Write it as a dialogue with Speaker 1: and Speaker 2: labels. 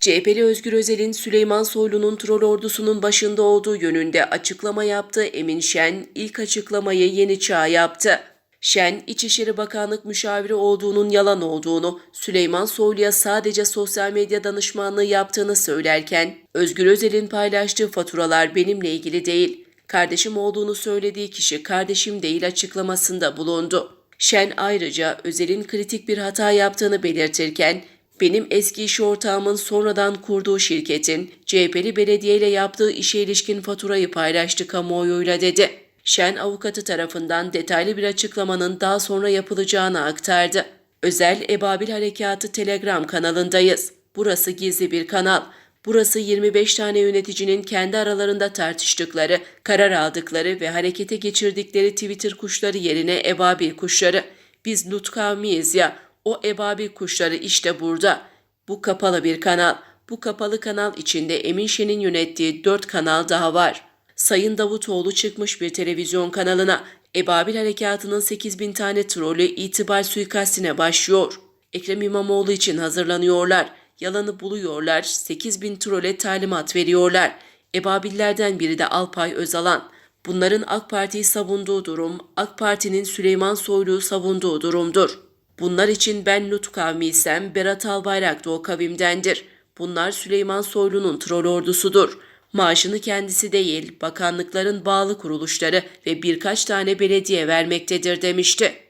Speaker 1: CHP'li Özgür Özel'in Süleyman Soylu'nun troll ordusunun başında olduğu yönünde açıklama yaptı. Emin Şen ilk açıklamayı Yeni Çağ yaptı. Şen, İçişleri Bakanlık müşaviri olduğunun yalan olduğunu, Süleyman Soylu'ya sadece sosyal medya danışmanlığı yaptığını söylerken, Özgür Özel'in paylaştığı faturalar benimle ilgili değil, kardeşim olduğunu söylediği kişi kardeşim değil açıklamasında bulundu. Şen ayrıca Özel'in kritik bir hata yaptığını belirtirken, benim eski iş ortağımın sonradan kurduğu şirketin CHP'li belediyeyle yaptığı işe ilişkin faturayı paylaştı kamuoyuyla dedi. Şen avukatı tarafından detaylı bir açıklamanın daha sonra yapılacağını aktardı. Özel Ebabil Harekatı Telegram kanalındayız. Burası gizli bir kanal. Burası 25 tane yöneticinin kendi aralarında tartıştıkları, karar aldıkları ve harekete geçirdikleri Twitter kuşları yerine ebabil kuşları. Biz Lut kavmiyiz ya, o ebabil kuşları işte burada. Bu kapalı bir kanal. Bu kapalı kanal içinde Emin Şen'in yönettiği dört kanal daha var. Sayın Davutoğlu çıkmış bir televizyon kanalına. Ebabil Harekatı'nın 8 bin tane trolü itibar suikastine başlıyor. Ekrem İmamoğlu için hazırlanıyorlar. Yalanı buluyorlar. 8 bin trole talimat veriyorlar. Ebabillerden biri de Alpay Özalan. Bunların AK Parti'yi savunduğu durum, AK Parti'nin Süleyman Soylu'yu savunduğu durumdur. Bunlar için ben Lut kavmiysem Berat Albayrak da o kavimdendir. Bunlar Süleyman Soylu'nun troll ordusudur. Maaşını kendisi değil, bakanlıkların bağlı kuruluşları ve birkaç tane belediye vermektedir demişti.